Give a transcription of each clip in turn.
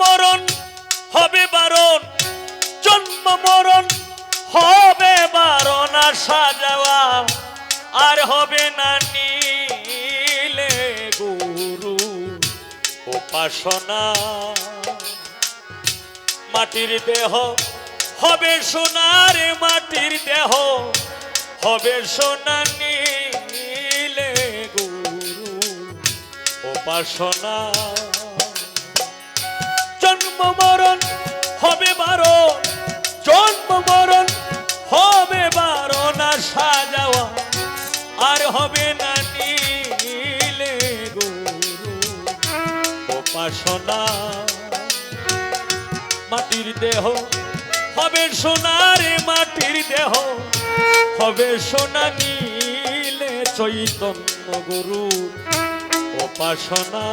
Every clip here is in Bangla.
মরণ হবে বারণ। জন্ম মরণ হবে বারণ আসা যাওয়া আর হবে না নীলে গুরু উপাসনা। মাটির দেহ হবে সোনার, মাটির দেহ হবে সোনা নীলে গুরু উপাসনা। জন্ম মরণ, হবে বারণ। জন্ম মরণ, হবে বারণ আসা যাওয়া আর হবে না নীলে উপাসনা, মাটির দেহ। হবে সোনারে মাটির দেহ। হবে সোনা নীলে চৈতন্য গুরু। উপাসনা।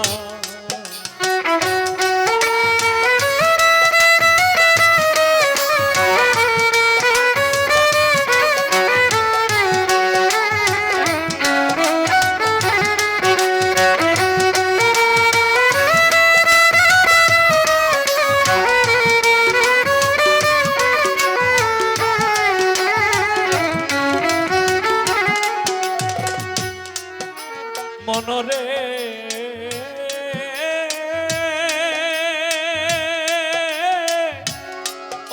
মনরে।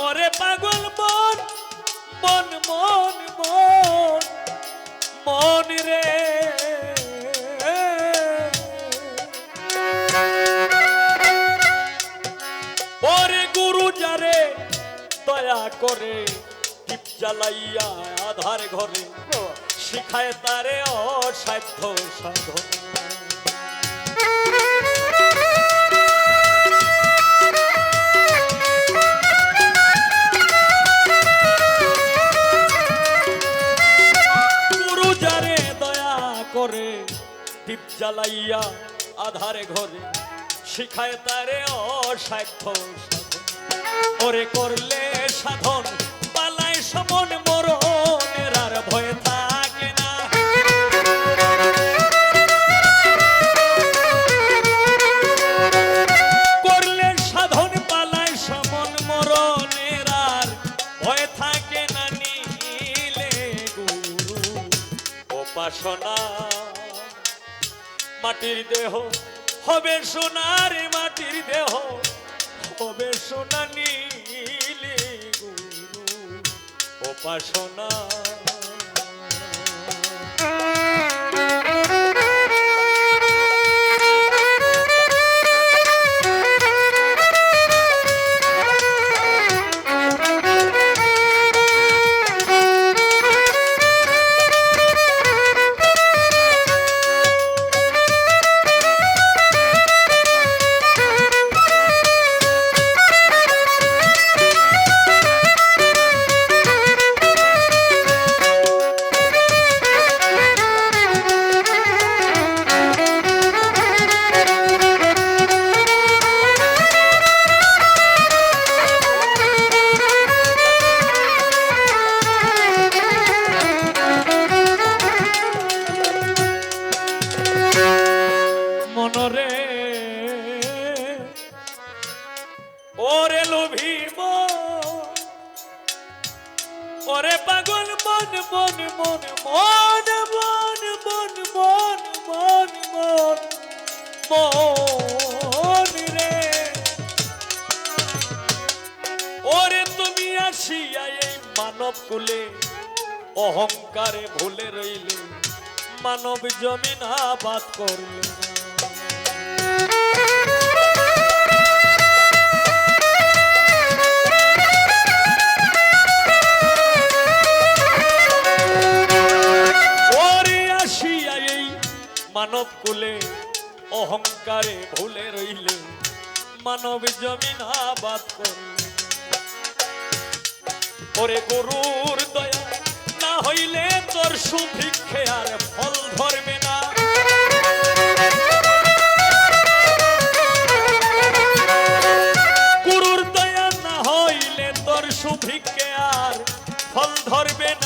ওরে পাগল মন মন মন মন মন রে। ওরে গুরু যারে দয়া করে, টিপ জ্বালাইয়া আধার ঘরে। শিখায় তারে অসাধ্য সাধন। গুরু দয়া করে জ্বালাইয়া আধারে ঘরে শিখায় তারে অসাধ্য ওরে করলে সাধন, পালায় সমন মরণের আর ভয় উপাসনা। মাটির দেহ হবে সোনার মাটির দেহ হবে সোনা নীল গুরু। উপাসনা। ওরে পাগল, মন মন মন মন মন মন মন মন মন মন রে ওরে তুমি আসিয়া এই মানব কুলে, অহংকারে ভুলে রইলে, মানব জমিন আবাদ করলে না। মানব কুলে, অহংকারে ভুলে রইলে, মানব জমিন আবাদ করলে ওরে গরুর দয়া, না হইলে তোর সুভিক্ষে আর ফল ধরবে না। গুরুর দয়া, না হইলে তোর সুভিক্ষে আর ফল ধরবে না।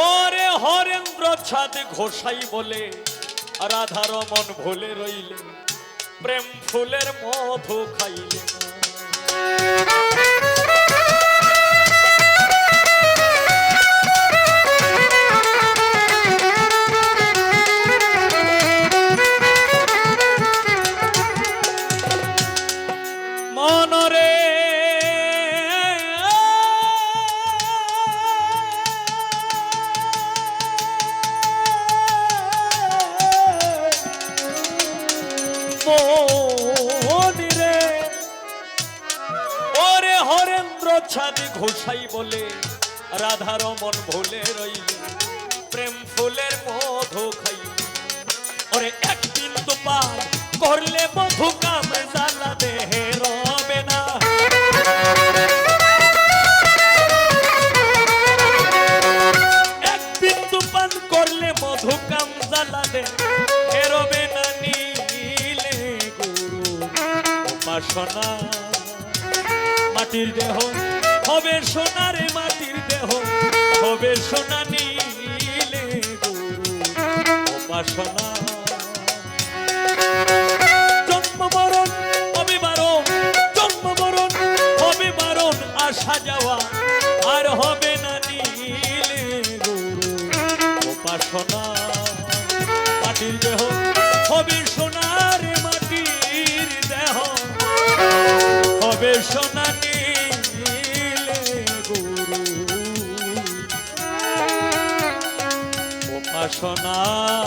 ওরে হরেন্দ্র ছাদ ঘোষাই বলে রাধার মন ভুলে রইলে প্রেম ফুলের মধু খাইলে। হরেন্দ্র ছাদি ঘোষাই বলে রাধার মন ভুলে রই প্রেম ফুলের মধু খাই ওরে এক বিন্দু পার করলে মধু কামে জ্বালা। মাটির দেহ, হবে সোনারে মাটির দেহ, হবে সোনা নীলে গুরু উপাসনা হবে বারণ হবে বারণ যাওয়া, আর হবে না নীলে উপাসনা মাটির দেহ, হবে সোনার মাটির দেহ, হবে সোনা উপাসনা